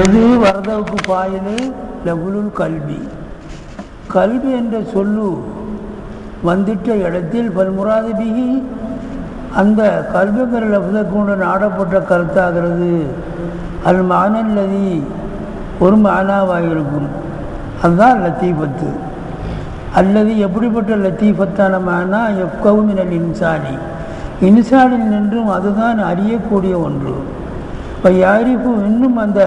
எது வரதவுக்கு பாயலு? லகுலுல் கல்வி கல்வி என்ற சொல்லு வந்துட்ட இடத்தில் பல்முறாது பிகி அந்த கல்விங்கிற லஃபதை கொண்டு நாடப்பட்ட கருத்தாகிறது. அல் மானல்லதி ஒரு மானாவாக இருக்கும் அதுதான் லத்தீபத்து அல்லது எப்படிப்பட்ட லத்தீபத்தான மானா? எஃப்கவுமினல் இன்சானி. இன்சானில் நின்றும் அதுதான் அறியக்கூடிய ஒன்று. இப்போ யாரிப்பு இன்னும் அந்த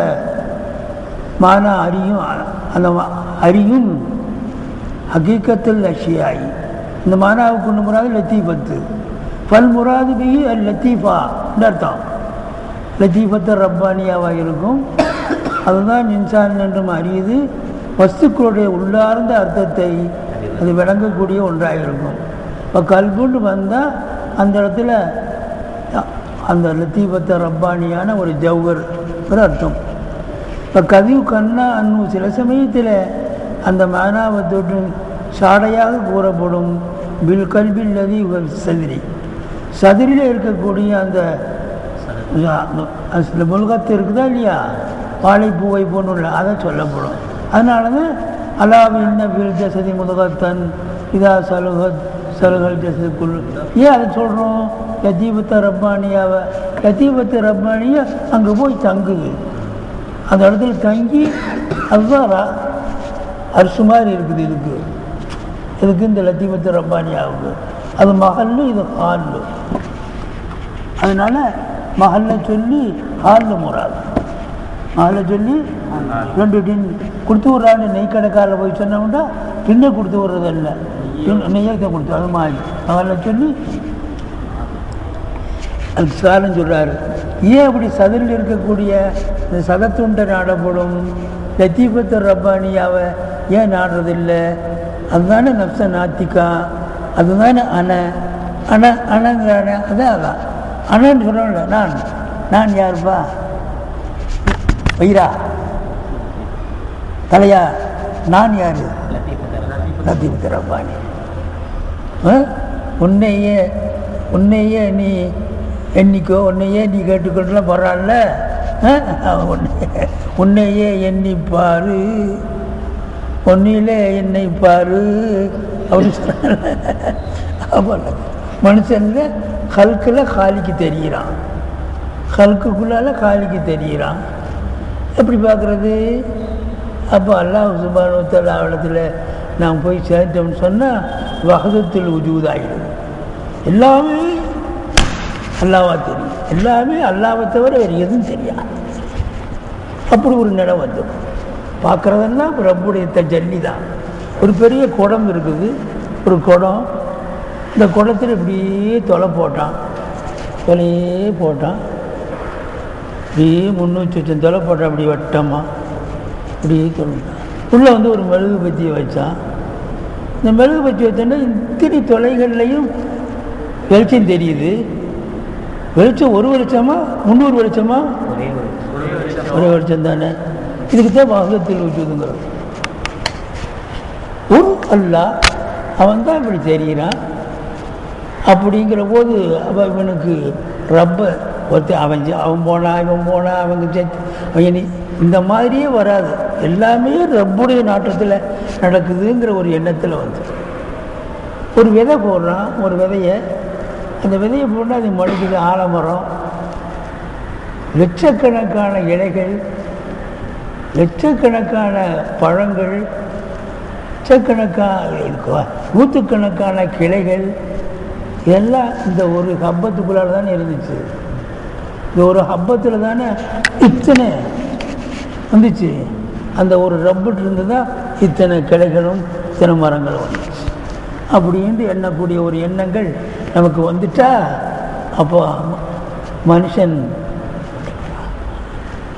மானா அறியும் அந்த அறியும் ஹகீக்கத்தில் லட்சியாயி இந்த மானாவுக்கு ஒன்று முறாது லத்தீஃபத்து. பல் முராது பிஹி அல் லத்தீஃபா. அர்த்தம். லத்தீஃபத்து ரப்பானியாவாக இருக்கும். அதுதான் இன்சான் என்றும் அறியுது. வஸ்துக்களுடைய உள்ளார்ந்த அர்த்தத்தை அது விளங்கக்கூடிய ஒன்றாக இருக்கும். இப்போ கல்புன்னு வந்தால் அந்த இடத்துல அந்த லத்தீபத்தை ரப்பானியான ஒரு ஜவ்வர் ஒரு அர்த்தம். இப்போ கதிவு கண்ணா அன்னும் சில சமயத்தில் அந்த மானாவை தொட்டு சாடையாக கூறப்படும் பில் கல்பில் நதி சதிரி சதிரியில் இருக்கக்கூடிய அந்த அந்த முழுகத்து இருக்குதா இல்லையா? வாழைப்பூவை போன்ற அதை சொல்லப்படும். அதனால தான் அலாவி இன்ன பில் ஜசதி முதுகத்தன் இதா சலுகத் சலுகல் ஜசதுக்குள் ஏன் அதை சொல்கிறோம் லத்தீபத்த ரப்பானியாவை லத்தீபத்த ரப்பானியா அங்கே போய் தங்குது. அந்த இடத்துல தங்கி அதுதான் ரா- மாதிரி இருக்குது இதுக்கு. இதுக்கு இந்த லத்தீபத்து ரப்பானியாவுக்கு அது மகல்லு இது ஹால்லு. அதனால மகல்ல சொல்லி ஹாலில் முறாது. மகல்ல சொல்லி ரெண்டு டின் கொடுத்து விட்றான்னு நெய் கடைக்காரில் போய் சொன்னோம்னா டின்னை கொடுத்து விட்றதில்ல. நெய்யத்தை கொடுத்து அது மாதிரி. மகல்ல சொல்லி அதுக்கு சாரம் சொல்கிறாரு ஏன் அப்படி சதுரில் இருக்கக்கூடிய இந்த சதத்துண்டை நாடப்படும். லத்தீபத்து ரப்பானியாவை ஏன் நாடுறதில்லை அதுதானே நப்ச நாத்திக்கா அதுதானே அண. அண அணங்கிறான அதான் அதான் அணன்னு சொல்கிறோம்ல நான். நான் யாருப்பா? வயிறா தலையா? நான் யார்? லத்தீபத்து ரப்பானி. ஆ? உன்னையே உன்னையே நீ எண்ணிக்கோ உன்னையே நீ கேட்டுக்கொண்டுலாம் போகிறான்ல உன்னையே எண்ணி பாரு. ஒன்னிலே என்னை பாரு. அப்படின்னு சொன்னால மனுஷன்ல ஹல்கில் காலிக்கு தெரிகிறான் ஹல்குக்குள்ளால காலிக்கு தெரிகிறான் எப்படி பார்க்குறது அப்போ அல்லாஹ் சுபானுத்தல் ஆவணத்தில் நாம் போய் சேர்ந்தோம்னு சொன்னால் வகதத்தில் உஜூதாகிடும் எல்லாமே அல்லாவா தெரியும் எல்லாமே அல்லாவை தவிர வேறு எதுவும் தெரியாது. அப்படி ஒரு நிலம் வந்துடும். பார்க்குறதெல்லாம் ரப்புடைய தஜல்லி தான். ஒரு பெரிய குடம் இருக்குது. ஒரு குடம். இந்த குடத்தில் இப்படியே தொலை போட்டான். தொலையே போட்டான். இப்படியே முந்நூற்றி வச்சம் தொலை போட்டான். அப்படி வட்டமாக இப்படியே தொலைட்டான். உள்ளே வந்து ஒரு மெழுகு பற்றியை வச்சான். இந்த மெழுகு பற்றி வச்சோன்னா இத்தனை தொலைகள்லையும் வெளிச்சம் தெரியுது. வெளிச்சம் ஒரு வெளிச்சமா? முந்நூறு வெளிச்சமா? ஒரே வெளிச்சம் தானே. இதுக்கு தான் வாகத்தில் வச்சுதுங்கிறோம் ஒரு அல்லா அவன் தான் இப்படி தெரிகிறான். அப்படிங்கிற போது அவன் இவனுக்கு ரப்ப ஒருத்த அவன் அவன் போனா இவன் போனா அவங்க சேர்த்து அவன் இந்த மாதிரியே வராது. எல்லாமே ரப்புடைய நாட்டத்தில் நடக்குதுங்கிற ஒரு எண்ணத்தில் வந்து. ஒரு விதை போடுறான் ஒரு விதையை அந்த விதையை போட்டால் அது முளைக்குது ஆலமரம். லட்சக்கணக்கான இலைகள் லட்சக்கணக்கான பழங்கள் லட்சக்கணக்கான நூற்றுக்கணக்கான கிளைகள் இதெல்லாம் இந்த ஒரு ஹப்பத்துக்குள்ளால் தானே இருந்துச்சு. இந்த ஒரு ஹப்பத்தில் தானே இத்தனை வந்துச்சு. அந்த ஒரு ரப்பட் இருந்து தான் இத்தனை கிளைகளும் இத்தனை மரங்களும் வந்துச்சு. அப்படின்னு எண்ணக்கூடிய ஒரு எண்ணங்கள் நமக்கு வந்துட்டா அப்போ மனுஷன்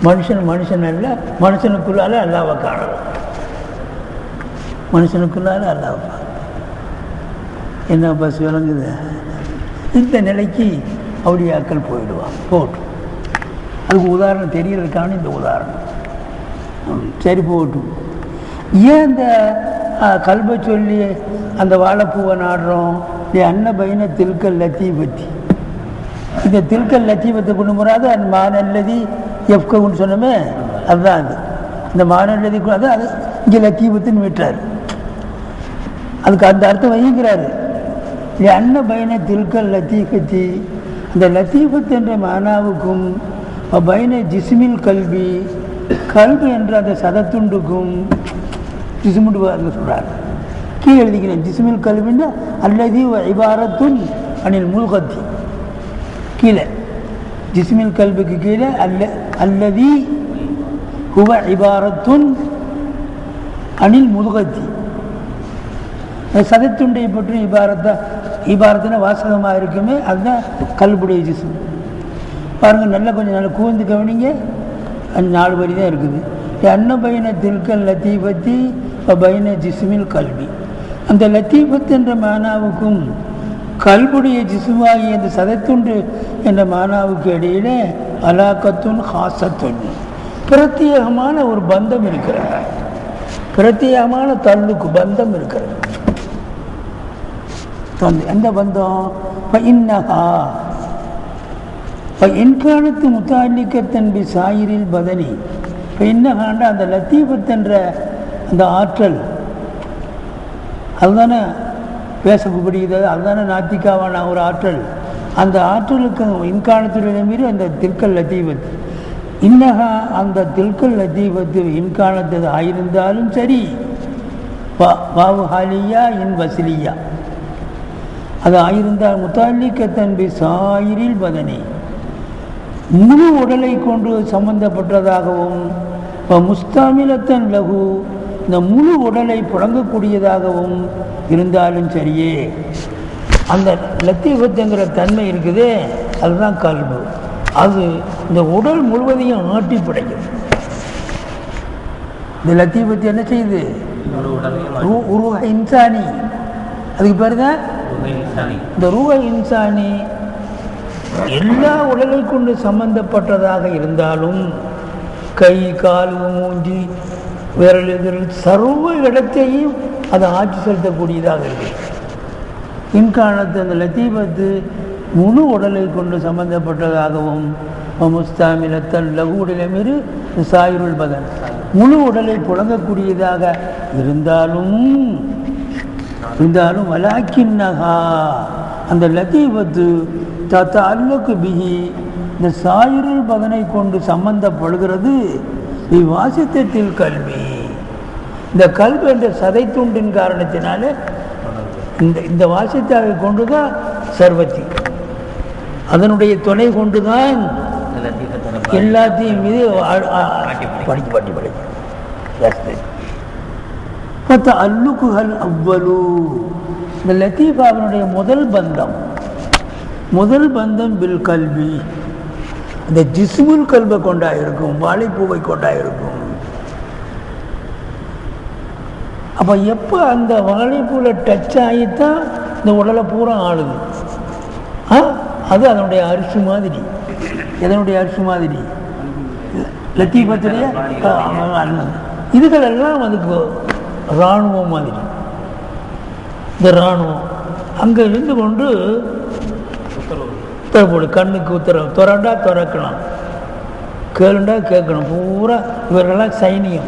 மனுஷன் மனுஷன் அல்ல மனுஷனுக்குள்ளால அல்லாவை காணலாம் மனுஷனுக்குள்ளால அல்லாவை பார்க்கலாம். என்ன பஸ் விளங்குது இந்த நிலைக்கு அவளியாக்கள் போயிடுவான் போட்டும் அதுக்கு உதாரணம் தெரியறதுக்கான இந்த உதாரணம். சரி போகட்டும் ஏன் இந்த கல்வை சொல்லி அந்த வாழைப்பூவை நாடுறோம். நீ அன்ன பையன தில்கல் லத்தீபத்தி. இந்த தில்கல் லத்தீபத்தை கொண்டு முறாது அந்த மானல்லதி எஃப்கவுன்னு சொன்னோமே அதுதான் அது. இந்த மானல்லதி அது அது இங்கே லத்தீபத்துன்னு விட்டுறாரு அதுக்கு அந்த அர்த்தம் வகிக்கிறாரு. அன்ன பையனை தில்கல் லத்தீபத்தி அந்த லத்தீபத் என்ற மானாவுக்கும் பயன ஜிஸ்மில் கல்வி கல்வி என்ற அந்த சதத்துண்டுக்கும் ஜிசுமுண்டு பாருங்க சொல்கிறார் கீழே எழுதிக்கிறேன் ஜிசுமில் கல்வின்னா அல்லதி இபாரத்துன் அனில் முல்கத்தி. கீழே. ஜிஸ்மில் கல்விக்கு கீழே அல்ல அல்லதி ஹுவ இபாரத்துன் அனில் முதுகத்தி சதத்துண்டை பற்றி இபாரத்தை இபாரத்தின வாசகமாக இருக்குமே அதுதான் கல்புடைய ஜிஸ்ம் பாருங்கள் நல்லா கொஞ்சம் நல்லா கூர்ந்து கவனிங்க. அஞ்சு நாலு வரி தான் இருக்குது. அன்ன திருக்கன் லத்தீ லத்தீபத்தி பைன ஜிசுமில் கல்வி. அந்த லத்தீபத் என்ற மானாவுக்கும் கல்புடைய ஜிசுவாகி அந்த சதத்துண்டு என்ற மானாவுக்கு இடையிலே அலாக்கத்துன் ஹாசத்துன் பிரத்யேகமான ஒரு பந்தம் இருக்கிறது. பிரத்யேகமான தள்ளுக்கு பந்தம் இருக்கிறது. எந்த பந்தம்? இன்னஹா. இன்காலத்து முத்தாலிக்கத்தன் பி சாயிரில் பதனி. இப்போ இன்னஹாண்ட அந்த லத்தீபத் என்ற அந்த ஆற்றல் அதுதானே பேசப்படுகிறது அதுதானே நாத்திகாவான ஒரு ஆற்றல். அந்த ஆற்றலுக்கு இன்காணத்துடைய மீறி அந்த தில்கல் லத்தீபத்து இன்னகா அந்த தில்கல் லத்தீபத்து இன்காணத்தது ஆயிருந்தாலும் சரி பாவுஹாலியா இன் வசிலியா. அது ஆயிருந்தால் முத்தாலிக்கத்தன் பி சாயிரில் பதனி. முழு உடலை கொண்டு சம்பந்தப்பட்டதாகவும் முஸ்தாமிலத்தன் லகு இந்த முழு உடலை புழங்கக்கூடியதாகவும் இருந்தாலும் சரியே. அந்த லத்தீபத்துங்கிற தன்மை இருக்குதே அதுதான் கல்வு அது இந்த உடல் முழுவதையும் ஆட்டி படைக்கும் இந்த லத்தீபத்து என்ன செய்யுது? உருவ இன்சானி. அதுக்கு பேர் தான் இந்த ரூவ இன்சானி எல்லா உடலை கொண்டு சம்பந்தப்பட்டதாக இருந்தாலும் கை கால் மூஞ்சி விரல் எதிரில் சர்வ இடத்தையும் அதை ஆட்சி செலுத்தக்கூடியதாக இருக்கு. இன்காலத்து அந்த லத்தீபத்து முழு உடலை கொண்டு சம்பந்தப்பட்டதாகவும் முஸ்தாமிலத்தல் லகு உடலமீறு சாயுருள் பதன். முழு உடலை புழங்கக்கூடியதாக இருந்தாலும் இருந்தாலும் வலாக்கின்னகா அந்த லத்தீபத்து தத்த அல்லக்கு பிகி இந்த சாயுருள் பதனை கொண்டு சம்பந்தப்படுகிறது. இவ்வாசித்தத்தில் கல்வி. இந்த கல்வி என்ற சதை துண்டின் காரணத்தினாலே இந்த இந்த வாசித்தாவை கொண்டு தான் சர்வத்தி. அதனுடைய துணை கொண்டு தான் எல்லாத்தையும் மீது படிக்க படிக்க படிக்க பத்த அல்லுக்குகள் அவ்வளு. இந்த லத்தீஃபாவினுடைய முதல் பந்தம் முதல் பந்தம் பில் கல்வி. இந்த ஜிசுமுல் கல்வை கொண்டாயிருக்கும் வாழைப்பூவை கொண்டாயிருக்கும். அப்போ எப்போ அந்த வாழைப்பூவில் டச் ஆகித்தான் இந்த உடலை பூரா ஆளுது? ஆ? அது அதனுடைய அரிசி மாதிரி. எதனுடைய அரிசி மாதிரி? லத்தீபத்துடைய இதுகளெல்லாம் அதுக்கு இராணுவம் மாதிரி. இந்த இராணுவம். அங்கே இருந்து கொண்டு உத்தரவு போடு கண்ணுக்கு உத்தரவு. துறண்டா துறக்கலாம். கேளுண்டா கேட்கணும். பூரா இவர்களெல்லாம் சைனியம்.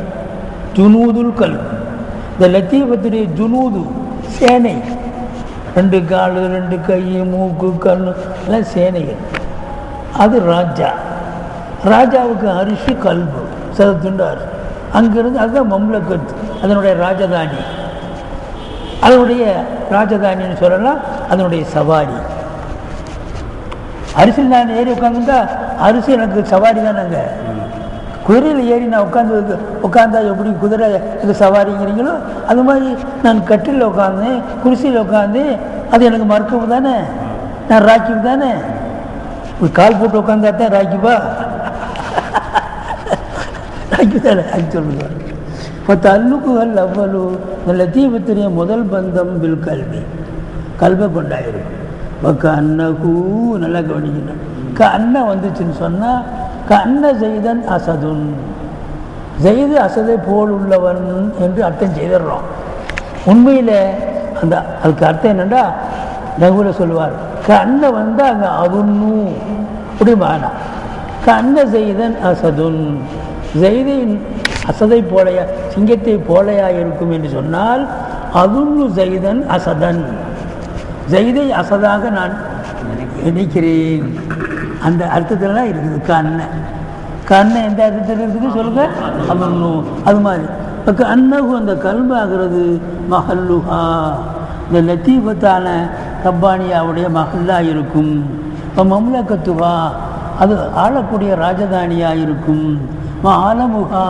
ஜுனூதுல் கல் இந்த லத்தீபத்துடைய ஜுனூது சேனை. ரெண்டு கால் ரெண்டு கை மூக்கு கண்ணு எல்லாம் சேனைகள். அது ராஜா. ராஜாவுக்கு அரிசி கல்பு. சதத்துண்டு அரிசி அங்கிருந்து அதுதான் மம்லக்கத்து. அதனுடைய ராஜதானி. அதனுடைய ராஜதானின்னு சொல்லலாம் அதனுடைய சவாரி. அரிசியில் நான் ஏறி உட்காந்துருந்தா அரிசி எனக்கு சவாரி தானேங்க. குதிரையில் ஏறி நான் உட்காந்து உட்காந்தா எப்படி குதிரை எனக்கு சவாரிங்கிறீங்களோ அது மாதிரி நான் கட்டில் உட்காந்து குருசியில் உட்காந்து அது எனக்கு மறுக்கவு தானே. நான் ராக்கிவு தானே. ஒரு கால் போட்டு உட்காந்தா தான் ராக்கிப்பா ராக்கி தானே. அது சொல்லுங்க. இப்போ தல்லுக்குகள் அவ்வளோ. இந்த லத்தீபத்துடைய முதல் பந்தம் வில் கல்வி. கல்வை கொண்டாயிருக்கும். இப்போ கண்ணகு நல்லா கவனிக்கணும் க வந்துச்சுன்னு சொன்னால் க அன்ன செய்தன் அசதுன். செய்து அசதை போல் உள்ளவன் என்று அர்த்தம் செய்திடுறோம். உண்மையில் அந்த அதுக்கு அர்த்தம் என்னென்னா நகுல சொல்லுவார் க அண்ணன் வந்து அங்கே அதுன்னு அப்படி மானா க செய்தன் அசதுன். ஜெய்தை அசதை போலையா சிங்கத்தை போலையா இருக்கும் என்று சொன்னால் அதுன்னு செய்தன் அசதன். ஜெயிதை அசதாக நான் நினைக்கிறேன். அந்த அர்த்தத்திலலாம் இருக்குது கண்ணை. கண்ணை எந்த அர்த்தத்தில் இருக்குது சொல்லுங்க? அமர்ணும் அது மாதிரி. இப்போ அன்னகு அந்த கல்பாகிறது மஹல்லுஹா இந்த லத்தீபத்தான ரப்பானியாவுடைய மஹல்லாக இருக்கும். இப்போ மம்லக்கத்துவா அது ஆளக்கூடிய ராஜதானியாக இருக்கும். ம ஆலமுகா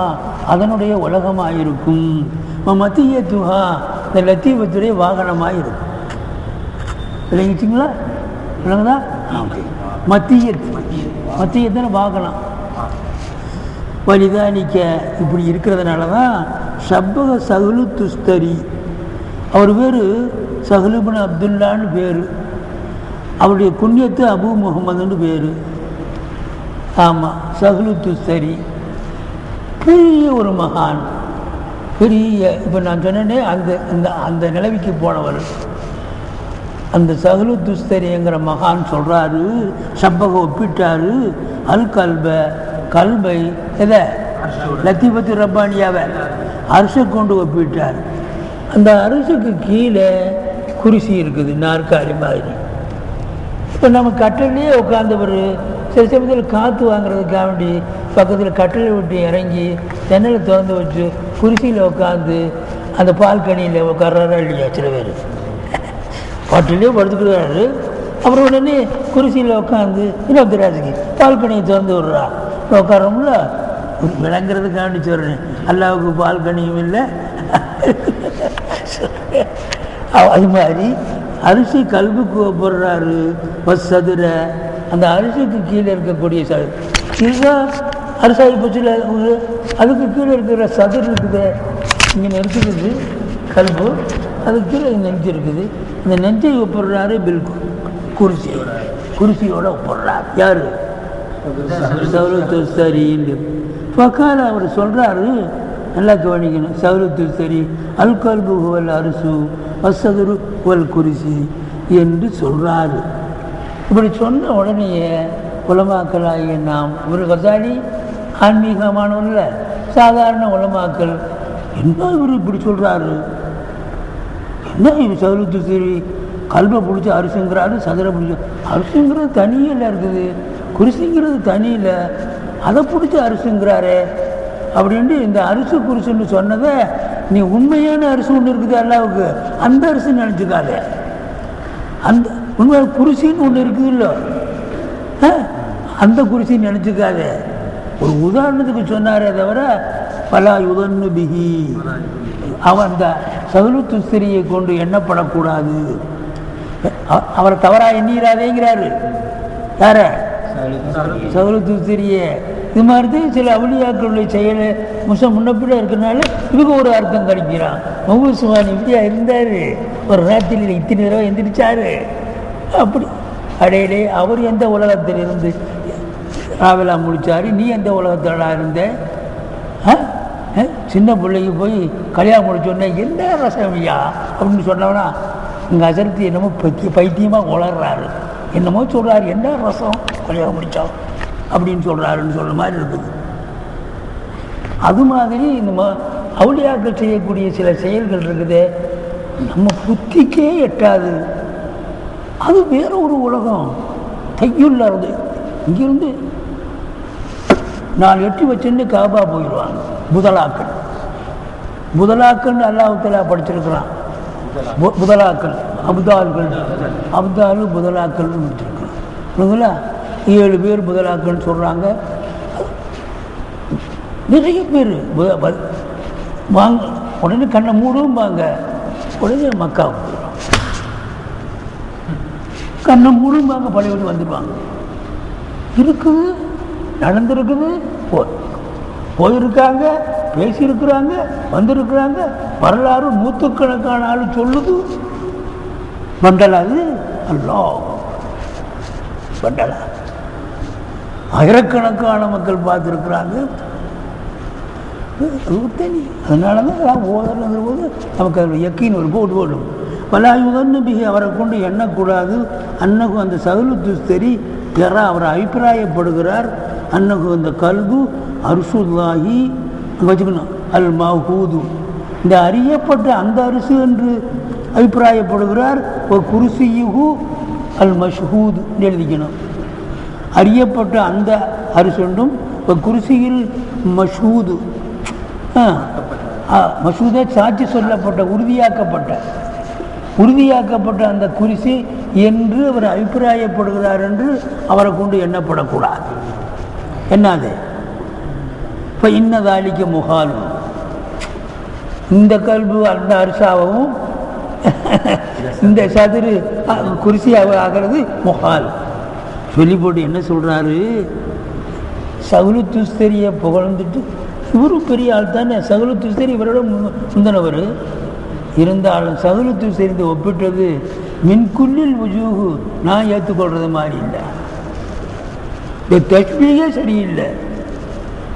அதனுடைய உலகமாக இருக்கும் மத்திய மத்தியத்துவா இந்த லத்தீபத்துடைய வாகனமாக இருக்கும் விளங்கிச்சிங்களா விளங்குதா? ஓகே மத்தியத் மத்தியத்தில் வாகனம் வலிதானிக்க இப்படி இருக்கிறதுனால தான் ஷப்பக சகுலு துஸ்தரி. அவர் பேர் சஹலுபின் அப்துல்லான்னு பேர். அவருடைய குண்ணியத்து அபு முகமதுன்னு பேர். ஆமாம் சஹ்லு துஸ்தரி. பெரிய ஒரு மகான். பெரிய இப்போ நான் சொன்னேனே அந்த அந்த அந்த நிலவிக்கு போனவர். அந்த சகலு துஸ்தரிங்கிற மகான் சொல்கிறாரு சப்பக ஒப்பிட்டாரு அல் கல்ப கல்பை எதை? லத்தீபத்து ரப்பானியாவை அரசை கொண்டு ஒப்பிட்டார். அந்த அரசுக்கு கீழே குருசி இருக்குது நாற்காலி மாதிரி. இப்போ நம்ம கட்டிலே உட்காந்தவர் சில சமயத்தில் காற்று வாங்குறதுக்காக வேண்டி பக்கத்தில் கட்டளை விட்டு இறங்கி தென்னலை திறந்து வச்சு குருசியில் உட்காந்து அந்த பால்கனியில் உட்கார்றாரா இல்லையா சில பேர்? பாட்டிலே படுத்துக்கிறாரு அப்புறம் உடனே குருசியில் உட்காந்து இன்னொருத்தராஜுக்கு பால்கனியை திறந்து விடுறா. உட்காரோம்ல விளங்குறதுக்காண்டி சொல்கிறேன் அல்லாவுக்கு பால்கனியும் இல்லை. அது மாதிரி அரிசி கல்புக்கு போடுறாரு. பஸ் சதுர அந்த அரிசிக்கு கீழே இருக்கக்கூடிய ச இதுதான் அரிசாயி பூச்சியில் அதுக்கு கீழே இருக்கிற சதுர் இருக்குது. இங்கே நெருக்குது கல்பு. அதுக்கு கீழே நெஞ்சு இருக்குது. இந்த நெஞ்சை ஒப்பிடுறாரு பில் குருசி. குருசியோட ஒப்பிடுறார். யார்? சௌரத்துஸ்தரின்னு ஃபக்கால அவர் சொல்கிறாரு நல்லா கவனிக்கணும். சௌரத்துஸ்தரி சரி கல்பு வல் அரசு வசதுரு ஹுவல் குருசி என்று சொல்கிறாரு இப்படி சொன்ன உடனேயே உலமாக்களாகிய நாம் ஒரு கசாலி ஆன்மீகமானவன்ல சாதாரண உலமாக்கல் என்ன இவர் இப்படி சொல்கிறாரு என்ன சௌரத்து சரி கல்வை பிடிச்சி அரிசுங்கிறாரு சதுரை பிடிச்சி. அரிசுங்கிறது தனியில் இருக்குது. குரிசிங்கிறது தனியில் அதை பிடிச்சி அரிசுங்கிறாரு அப்படின்ட்டு இந்த அரிசி குரிசுன்னு சொன்னதை நீ உண்மையான அரிசி ஒன்று இருக்குது அல்லாவுக்கு. அந்த அரிசி நினச்சிக்காத. அந்த உண்மை குரிசின்னு ஒன்று இருக்குது இல்லை அந்த குரிசி நினச்சிக்காத. ஒரு உதாரணத்துக்கு சொன்னாரே தவிர பலா யுதன்னு பிகி அவன் அந்த சதுலுத்து ஸ்திரியை கொண்டு எண்ணப்படக்கூடாது. அவரை தவறாக எண்ணிராதேங்கிறாரு யார? சதுலுத்து ஸ்திரியை இது மாதிரி தான் சில அவளியாக்களுடைய செயல் முசம் முன்னப்பிட இருக்கிறனால இவங்க ஒரு அர்த்தம் கிடைக்கிறான் மொபு சுவான் இப்படியா இருந்தார்? ஒரு ராத்திரியில் இத்தனை தடவை எந்திரிச்சாரு? அப்படி. அடையிலே அவர் எந்த உலகத்தில் இருந்து ராவலா முடித்தார் நீ எந்த உலகத்தடா இருந்த? சின்ன பிள்ளைக்கு போய் கல்யாணம் முடிச்சோடனே என்ன ரசமையா அப்படின்னு சொன்னவனா இங்கே அசர்த்தி என்னமோ பைத்திய பைத்தியமாக உளர்றாரு. என்னமோ சொல்கிறாரு என்ன ரசம்? கல்யாணம் முடித்தோம் அப்படின்னு சொல்கிறாருன்னு சொல்கிற மாதிரி இருக்குது. அது மாதிரி இந்த ம அவுளியாக்கள் செய்யக்கூடிய சில செயல்கள் இருக்குது. நம்ம புத்திக்கே எட்டாது. அது வேற ஒரு உலகம். தையுள்ள இருந்து இங்கிருந்து நான் எட்டி வச்சுன்னு காபா போயிடுவாங்க முதலாக்கள் புதலாக்கள்னு அல்லாஹுத்தலா படிச்சிருக்கிறான். புதலாக்கள் முதலாக்கள் அப்தால்கள். அப்தாலு முதலாக்கள்னு படிச்சிருக்கிறான் புரியுதுங்களா? ஏழு பேர் முதலாக்கள்னு சொல்கிறாங்க நிறைய பேர் வாங்க உடனே கண்ணை மூடும்பாங்க. உடனே மக்கா போயிடுவாங்க கண்ணை மூடும்பாங்க பழைய வீட்டு வந்துடுவாங்க. இருக்குது நடந்திருக்குது போ போயிருக்காங்க பேசியிருக்கிறாங்க வந்திருக்கிறாங்க வரலாறு நூற்றுக்கணக்கான ஆள் சொல்லுது. மண்டலா அது அல்லா. மண்டலா. ஆயிரக்கணக்கான மக்கள் பார்த்துருக்குறாங்க. அது அதனால தான் நான் போது நமக்கு அதில் யக்கீன் ஒரு போட்டு போடும். பலாயுதன் நம்பிக்கை அவரை கொண்டு எண்ணக்கூடாது. அன்னகு அந்த சதுலு துஸ்தரி யாரா அவர் அபிப்பிராயப்படுகிறார். அன்னகு அந்த கல்பு அரிசுல்லாகி வச்சுக்கணும் அல் மஹூது இந்த அறியப்பட்ட அந்த அரிசு என்று அபிப்பிராயப்படுகிறார். ஒரு குருசியுகு அல் மஷ்ஹூது எழுதிக்கணும் அறியப்பட்ட அந்த அரிசொன்றும் இப்போ குருசியில் மஷூது மசூதே சாட்சி சொல்லப்பட்ட உறுதியாக்கப்பட்ட உறுதியாக்கப்பட்ட அந்த குரிசி என்று அவர் அபிப்பிராயப்படுகிறார் என்று அவரை கொண்டு எண்ணப்படக்கூடாது. என்னது? இப்போ இன்னதாலிக்க முகாலும். இந்த கல்பு அந்த அரிசாவும் இந்த சதுரு குரிசியாக ஆகிறது முகால். சொல்லி போட்டு என்ன சொல்கிறாரு சகுலு துஸ்தரியை புகழ்ந்துட்டு இவரும் பெரிய ஆள் தானே. சகுலு துஸ்தரி இவரோட மு- முந்தினவர். இருந்தாலும் சகுலு துஸ்தரி ஒப்பிட்டது மின்குள்ளில் உஜூகு நான் ஏற்றுக்கொள்றது மாதிரி இல்லை. இந்த தஷ்பீகே சரியில்லை.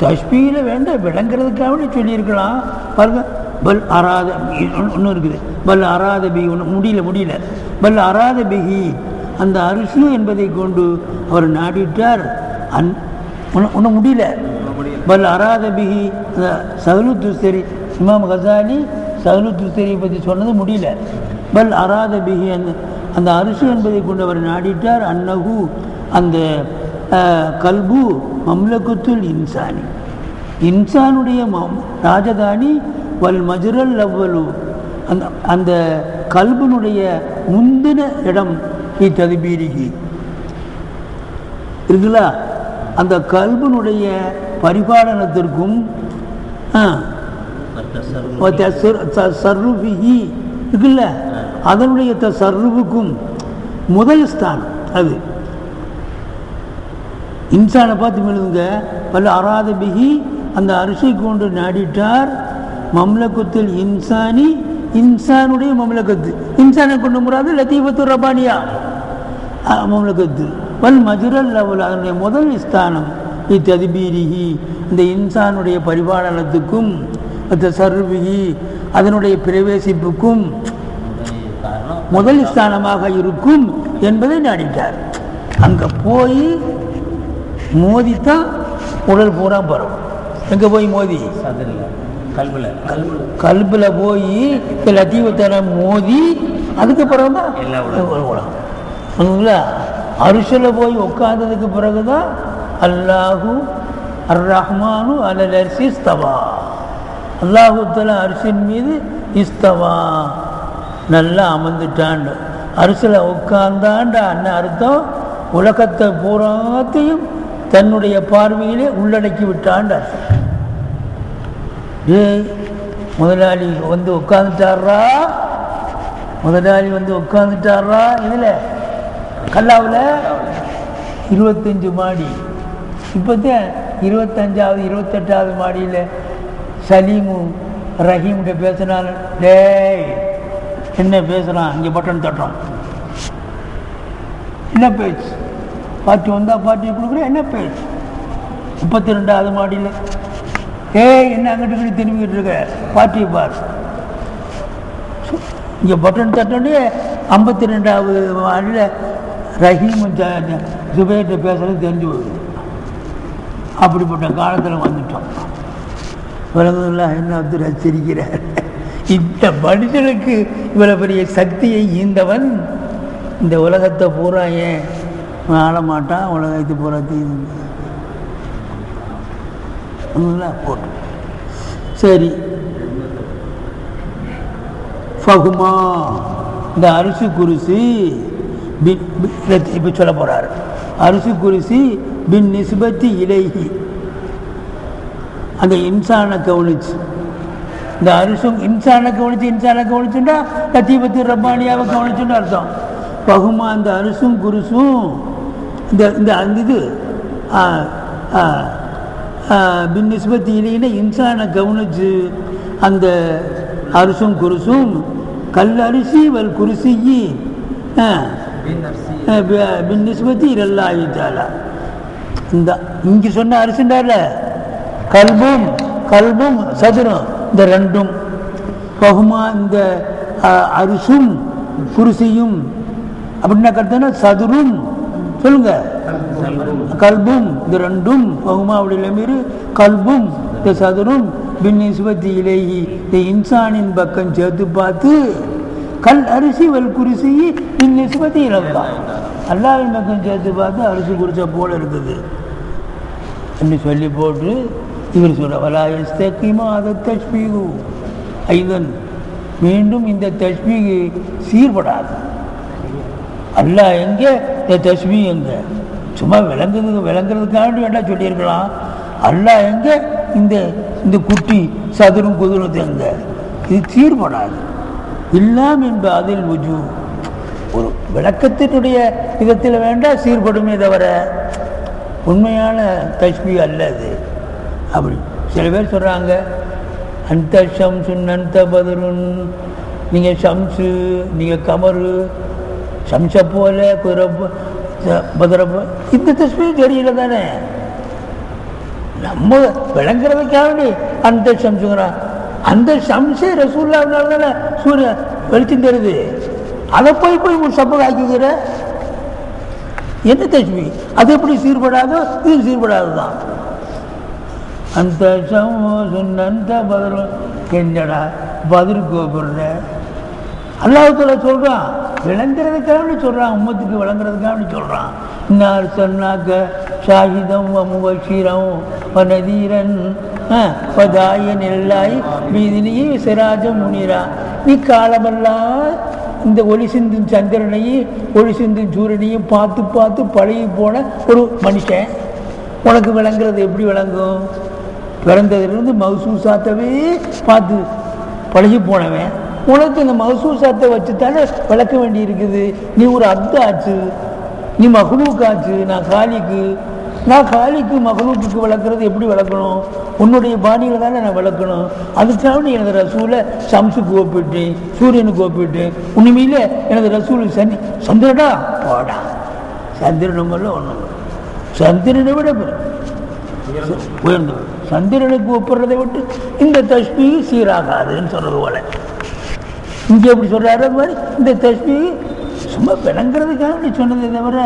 தஷ்பீகில் வேண்டாம் விளங்குறதுக்காக சொல்லியிருக்கலாம். பாருங்க பல் அராத ஒன்று இருக்குது. பல் அராத பிகி ஒன்று முடியல முடியல. பல் அராத பிகி அந்த அரிசி என்பதை கொண்டு அவர் நாடிட்டார். அன் ஒன்றும் முடியல. பல் அராத பிகி அந்த சகலு துஸ்தரி இமாம் கசாலி சகலு துஸ்தரியை பற்றி சொன்னது முடியல. பல் அராத பிகி அந்த அந்த அரிசு என்பதை கொண்டு அவர் நாடிட்டார். அன்னகு அந்த கல்பு மம்லகுத்துல் இன்சானி. இன்சானுடைய ராஜதானி வல் மஜ்ரல் அவ்வலு அந்த அந்த கல்பனுடைய முந்தின இடம் இ ததுபீரிகி இருக்குல்ல அந்த கல்பனுடைய பரிபாலனத்திற்கும் ஆ, தசர்ருபிஹி இருக்குல்ல அதனுடைய தசர்ருவுக்கும் முதல் ஸ்தானம் அது. இன்சானை பார்த்து மெழுதுங்க பல அராத பிகி அந்த அரிசை கொண்டு நாடிட்டார். மம்லக்கத்தில் இன்சானி இன்சானுடைய மம்லக்கத்து. இன்சானை கொண்டு முறாது லத்தீபத்து ரபானியா. மம்லக்கத்து. வல் மஜுரல் லெவல் அதனுடைய முதல் ஸ்தானம். இத்ததிபீரிகி இந்த இன்சானுடைய பரிபாலனத்துக்கும் சர்விகி அதனுடைய பிரவேசிப்புக்கும் முதல் ஸ்தானமாக இருக்கும் என்பதை நாடிட்டார். அங்கே போய் மோதித்தான் உடல் பூரா பரவும் எங்கே போய் மோதி? கல்வில கல்பில். போய் லத்தீவத்தனை மோதி அதுக்கு பிறகு தான் அதுங்களா அரிசில் போய் உட்கார்ந்ததுக்கு பிறகு தான் அல்லாஹு அர் ரஹ்மானு அலல் அரிசி இஸ்தவா. அல்லாஹு தலா அரிசின் மீது இஸ்தவா. நல்லா அமர்ந்துட்டான் அரிசில் உட்கார்ந்தாண்ட அண்ணன் அர்த்தம் உலகத்தை பூராத்தையும் தன்னுடைய பார்வையிலே உள்ளடக்கி விட்டான்னு அர்த்தம் முதலாளி வந்து உட்காந்துட்டாரா முதலாளி வந்து உட்காந்துட்டாரா இதில் கல்லாவில்? இருபத்தஞ்சு மாடி. இப்போதான் இருபத்தஞ்சாவது இருபத்தெட்டாவது மாடியில் சலீமு ரஹீம்கிட்ட பேசினால டேய் என்ன பேசுகிறான் இங்கே பட்டன் தட்டுறோம் என்ன பேச்சு? பாட்டி வந்தால் பாட்டியை கொடுக்குறேன்? என்ன பேச்சு? முப்பத்தி ரெண்டாவது மாடியில். ஏய் என்ன அங்கிட்டு கிட்ட திரும்பிக்கிட்டு இருக்க? பாட்டியை பார். இங்கே பட்டன் தட்டோடனே ஐம்பத்தி ரெண்டாவது மாடியில் ரஹீம் ஜுபேர்கிட்ட பேசுறது தெரிஞ்சு போகுது. அப்படிப்பட்ட காலத்தில் வந்துட்டோம். உலகங்களா என்ன அப்துல் ரசிக்கிறார் இந்த மனுஷனுக்கு இவ்வளோ பெரிய சக்தியை ஈந்தவன் இந்த உலகத்தை பூரா ஏன் ஆள மாட்டான் உலகத்தை பூராத்தையும் போட்டு. சரி. ஃபகுமா இந்த அரிசி குருசி இப்போ சொல்ல போகிறார் அரிசி குருசி பின் நிஸ்பத்தி இலகி அந்த இன்சானை கவனிச்சு. இந்த அரிசும் இன்சானை கவனிச்சு இன்சானை கவனிச்சுட்டா லத்தீபத்தி ரப்பானியாவை கவனிச்சுன்னு அர்த்தம். பகுமா அந்த அரிசும் குருசும் இந்த இந்த அந்த இது ஆ, ஆ, ஆ, இன்சானை கவனிச்சு அந்த அரிசும் குருசும் கல் அரிசி வல் குருசியி ஆ, ஆ, பி- இரல்லாயி தாலா இந்த இங்கே சொன்ன அரிசிண்டார்ல கல்பும் கல்பும் சதுரம் இந்த ரெண்டும். பகுமா இந்த அரிசும் குருசியும் அப்படின்னா கருத்துனா சதுரும். சொல்லுங்க. கல்பும் இந்த ரெண்டும் பகுமா அப்படி கல்பும் இந்த சதுரும் பின் நிஸ்பத்தி இலேஹி இந்த இன்சானின் பக்கம் சேர்த்து பார்த்து கல் அரிசி வல் குரிசி பின் நிஸ்பத்தி இலவா அல்லாவின் பக்கம் சேர்த்து பார்த்து அரிசி குறிச்ச போல இருக்குது. என்று சொல்லி போட்டு இவர் சொல்ற வலா எஸ்தகிமா அதை தஷ்மீகு ஐதன் மீண்டும் இந்த தஷ்மீகு சீர்படாது. அல்லா எங்கே? இந்த தஸ்மி எங்கே? சும்மா விளங்குறது விளங்குறதுக்காண்டி வேண்டாம் சொல்லியிருக்கலாம். அல்லா எங்கே? இந்த இந்த குட்டி சதுரும் குதிரத்து எங்கே? இது தீர்மானாது இல்லாம் என்ப அதில் உஜு ஒரு விளக்கத்தினுடைய விதத்தில் வேண்டாம் சீர்படுமே தவிர உண்மையான தஸ்மி அல்ல அது. அப்படி சில பேர் சொல்கிறாங்க அந்த ஷம்சு நந்த பதருன் நீங்கள் ஷம்சு நீங்கள் கமரு ஷம்ச போல பதரப்பு இந்த தஸ்மி தெரியல தானே? நம்ம விளங்குறதுக்காக அந்த ஷம்சுங்கிறான் அந்த ஷம்சே ரசூல்லாவினால தானே சூரியன் வெளிச்சம் தருது அதை போய் போய் ஒரு சப்பக ஆக்கிக்கிற என்ன தஸ்மி? அது எப்படி சீர்படாதோ இது சீர்படாது தான் அந்த சமோசுன் அந்த பதில் என்னடா பதில் கூப்பிடுற அல்லாஹத்தில் சொல்கிறான் விளங்குறதுக்காக சொல்றான் உம்மத்துக்கு விளங்குறதுக்காக சொல்றான். இன்னார் சொன்னாக்க ஷாஹிதம் முபஷீரம் நதீரன் பதாயன் எல்லாய் மீதினியே சிராஜம் முனிரா. நீ காலமெல்லாம் இந்த ஒளி சிந்தும் சந்திரனையும் ஒளி சிந்தும் சூரியனையும் பார்த்து பார்த்து பழகி போன ஒரு மனுஷன். உனக்கு விளங்குறது எப்படி விளங்கும்? பிறந்ததுலேருந்து மவுசூசாத்தவே பார்த்து பழகி போனவன். உனக்கு இந்த மகசூசாத்தை வச்சு தானே விளக்க வேண்டி இருக்குது நீ ஒரு அப்து ஆச்சு நீ மகளுக்கு ஆச்சு நான் காலிக்கு நான் காலிக்கு மகளுக்கு விளக்குறது எப்படி விளக்கணும்? உன்னுடைய பாணியில் தானே நான் விளக்கணும். அதுக்காக நீ எனது ரசூலை சம்சுக்கு ஒப்பிட்டு சூரியனுக்கு ஒப்பிட்டு உண்மையில எனது ரசூல் சனி சந்திரடா போடா சந்திரனும் ஒன்றும் சந்திரனை விட உயர்ந்தவர். சந்திரனுக்கு ஒப்புறதை விட்டு இந்த தஸ்மி சீராகாதுன்னு சொல்றது போல. இங்கே எப்படி சொல்கிறாரு அது மாதிரி இந்த தஸ்மி சும்மா விளங்குறதுக்காக நீ சொன்னதை தவிர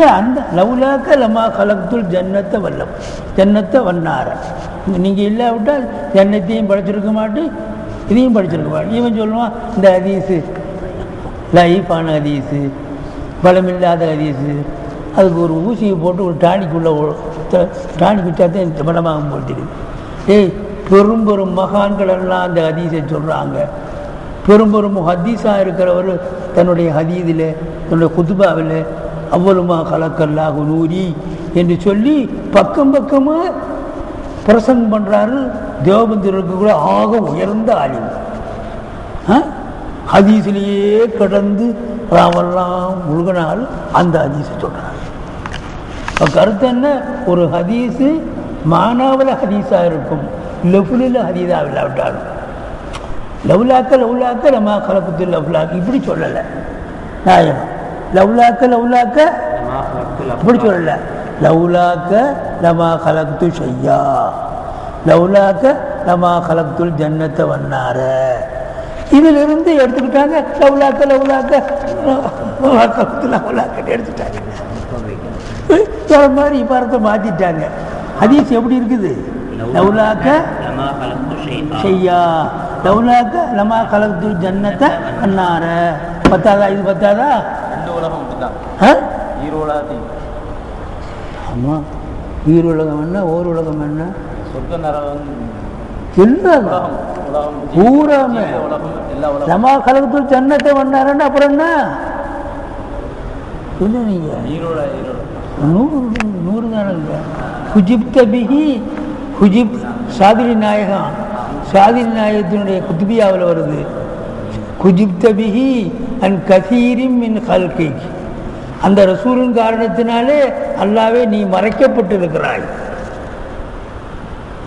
ஏன் அந்த லவ்லாக்க லமா கலக்துல் ஜன்னத்தை வல்லம் ஜன்னத்தை வண்ணார நீங்கள் இல்லாவிட்டால் ஜன்னத்தையும் படிச்சிருக்க மாட்டேன் இதையும் படிச்சிருக்க மாட்டேன். இவன் சொல்லுவான் இந்த அதீஸு லைஃபான ஹதீஸு பலமில்லாத ஹதீஸு அதுக்கு ஒரு ஊசியை போட்டு ஒரு டானிக்குள்ளே டானிக் வச்சாதான் இந்த பலமாக போல் தெரியுது. ஏய் பெரும் பெரும் மகான்கள் எல்லாம் அந்த அதீசை சொல்கிறாங்க பெரும் பெரும் ஹதீஸாக இருக்கிறவர் தன்னுடைய ஹதீதில் தன்னுடைய குதுபாவில் அவ்வளவுமா கலக்கல்லாஹு நூரி என்று சொல்லி பக்கம் பக்கமாக பிரசங்கம் பண்ணுறாரு தேவபந்திரருக்கு கூட ஆக உயர்ந்த ஆலிம். ஆ? கடந்து ராவெல்லாம் முழுகினால் அந்த ஹதீஸை சொல்கிறார் இப்போ கருத்து என்ன? ஒரு ஹதீஸு மானாவில் ஹதீஸாக இருக்கும். லெஃபுலில் ஹதீஸாக இல்லாவிட்டாலும். லவ்லாக்க லவ்லாக்க நம்ம கலக்கத்தில் லவ்லாக் இப்படி சொல்லலை. நியாயம்? லவ்லாக்க லவ்லாக்க அப்படி சொல்லலை. லவ்லாக்க லமா கலக்து ஷையா. லவ்லாக்க லமா கலக்துல் ஜன்னத்தை வண்ணார இதிலிருந்து எடுத்துக்கிட்டாங்க லவ்லாக்க லவ்லாக்க. கலக்து லவ்லாக்க எடுத்துட்டாங்க. வேற மாதிரி இப்பாரத்தை மாற்றிட்டாங்க ஹதீஸ் எப்படி இருக்குது? லவ்லாக்க. செய்யா லவ்லாக்க லமா கலக்து ஜன்னத்தை அண்ணார பத்தாதா? இது பத்தாதா? உலகம் ஆமாம் ஈர் உலகம் என்ன? ஓர் உலகம் என்ன? சொர்க்க நரகம். உலகம். பூராமே. லமா கலக்து ஜன்னத்தை வண்ணாரன்னு அப்புறம் என்ன? இல்லை நீங்கள் நூறு நூறு தானங்க ஹுஜிப்த பிஹி ஹுஜிப் சாதிரி நாயகம் சாதிரி நாயகத்தினுடைய குத்துபியாவில் வருது. குஜிப்தபிகி அன் கசீரிம் மின் கல்கை அந்த ரசூலின் காரணத்தினாலே அல்லாவே நீ மறைக்கப்பட்டிருக்கிறாய்.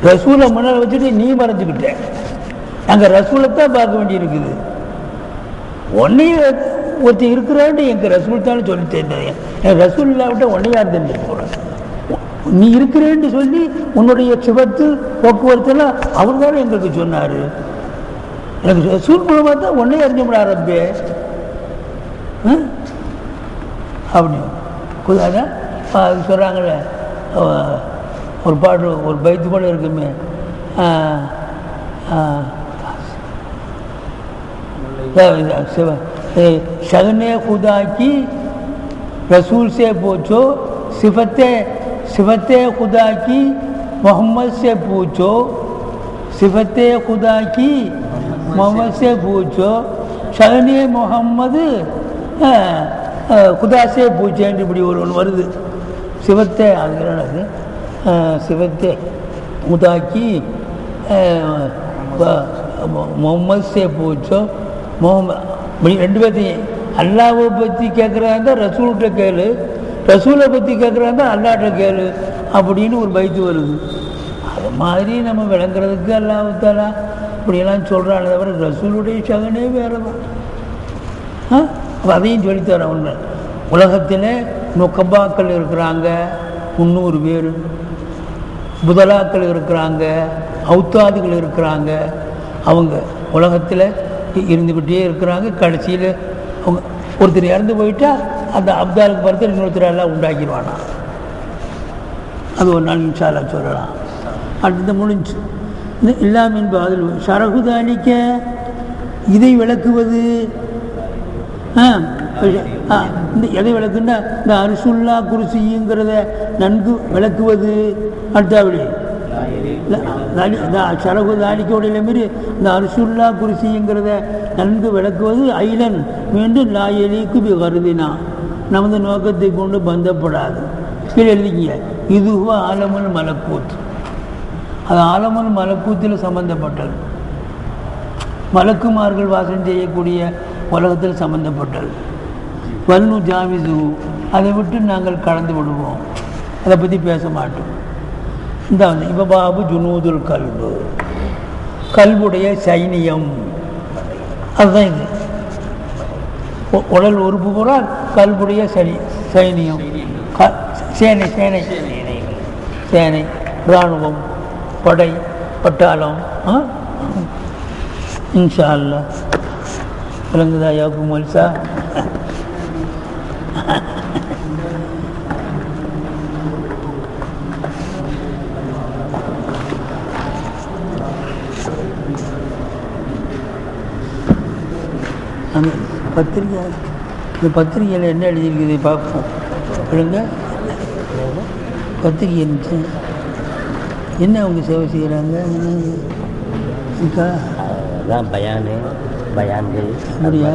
ரசூலை முன்னால் வச்சுட்டு நீ மறைஞ்சுக்கிட்ட. அங்கே ரசூலைத்தான் பார்க்க வேண்டியிருக்குது. உன்னையும் ஒருத்தன் இருக்கிறான்னு எங்கள் ரசூல் தான் சொல்லி தெரிஞ்சது என் ரசூல் இல்லாவிட்ட உன்னை தெரிஞ்சு போகிறேன் நீ இருக்கிறேன்னு சொல்லி உன்னுடைய சிவத்து போக்குவரத்தில் அவர் தானே எங்களுக்கு சொன்னார். எனக்கு சூழ் மூலமாக தான் உன்னே அறிஞ்ச முடியாது ரப்பே அப்படின்னு புதாதான் சொல்கிறாங்களே ஒரு பாட்டு ஒரு பைத்து கூட இருக்குமே. சகனே குதாக்கி ரசூல் சே போச்சோ சிஃபத்தே सिफत खुदा की मोहम्मद से पूछो। सिफत खुदा की मोहम्मद से पूछो। ஷனி முகம்மது குதாசே பூஜைன்னு இப்படி ஒரு ஒன்று வருது சிவத்தை அது சிவத்தை உதாக்கி முகமது சே பூச்சோ முகமது ரெண்டு பேர்த்தையும் அல்லாவை பற்றி கேட்குறாங்க ரசூல்கிட்ட கேளு ரசூலை பற்றி கேட்குறாங்க அல்லாட்ட கேளு அப்படின்னு ஒரு பைத்து வருது. அது மாதிரி நம்ம விளங்குறதுக்கு அல்லாவுத்தாலா இப்படியெல்லாம் சொல்கிறாங்க தவிர ரசூலுடைய சகனே வேறு தான் ஆ? அப்ப அதையும் சொல்லித்தரேன் ஒன்று உலகத்தில் நுக்கபாக்கள் இருக்கிறாங்க முந்நூறு பேர். புதலாக்கள் இருக்கிறாங்க அவுத்தாதுகள் இருக்கிறாங்க. அவங்க உலகத்தில் இருந்துக்கிட்டே இருக்கிறாங்க கடைசியில் அவங்க ஒருத்தர் இறந்து போயிட்டா அந்த அப்தாலுக்கு பருத்தர் இன்னொருத்தர் எல்லாம் உண்டாக்கிடுவானா? அது ஒரு நாள் இன்ஷால்லா சொல்லலாம். அடுத்து முடிஞ்சு. இன்னும் அதில் பதில் சரகுதானிக்க இதை விளக்குவது ஆ, ஆ, இந்த எதை விளக்குன்னா இந்த அரிசுல்லா குருசிங்கிறத நன்கு விளக்குவது அடுத்தாவிடையே சரகு தாலிக்கோடைய மீறி இந்த அரிசுல்லா குருசிங்கிறத நன்கு விளக்குவது ஐலன் மீண்டும் லாயலிக்கு பி கருதினா நமது நோக்கத்தை கொண்டு பந்தப்படாது கீழே எழுதிங்க இதுவோ ஆலமல் மலக்கூத்து அது ஆலமன் மலக்கூத்தில் சம்பந்தப்பட்டது மலக்குமார்கள் வாசம் செய்யக்கூடிய உலகத்தில் சம்பந்தப்பட்டது வல்னு ஜாமிசு அதை விட்டு நாங்கள் கலந்து விடுவோம் அதை பற்றி பேச மாட்டோம் இந்த வந்து இப்போ பாபு ஜுனூதுல் கல்பு. கல்புடைய சைனியம். அதுதான் இது. உடல் உறுப்பு பூரா கல்புடைய சனி சைனியம். சேனை சேனை. சேனை இராணுவம் படை பட்டாளம் ஆ? இன்ஷா அல்லா விளங்குதா யாக்கு மல்சா? அந்த பத்திரிக்கை இந்த பத்திரிக்கையில் என்ன எழுதியிருக்குது பார்ப்போம். விடுங்க பத்திரிக்கை இருந்துச்சு. என்ன அவங்க சேவை செய்கிறாங்க இருக்கா? அதான் பயானு பயான்கள் அப்படியா?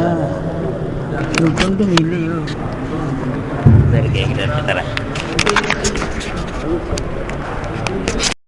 கொண்டு இல்லையோ? தரேன்.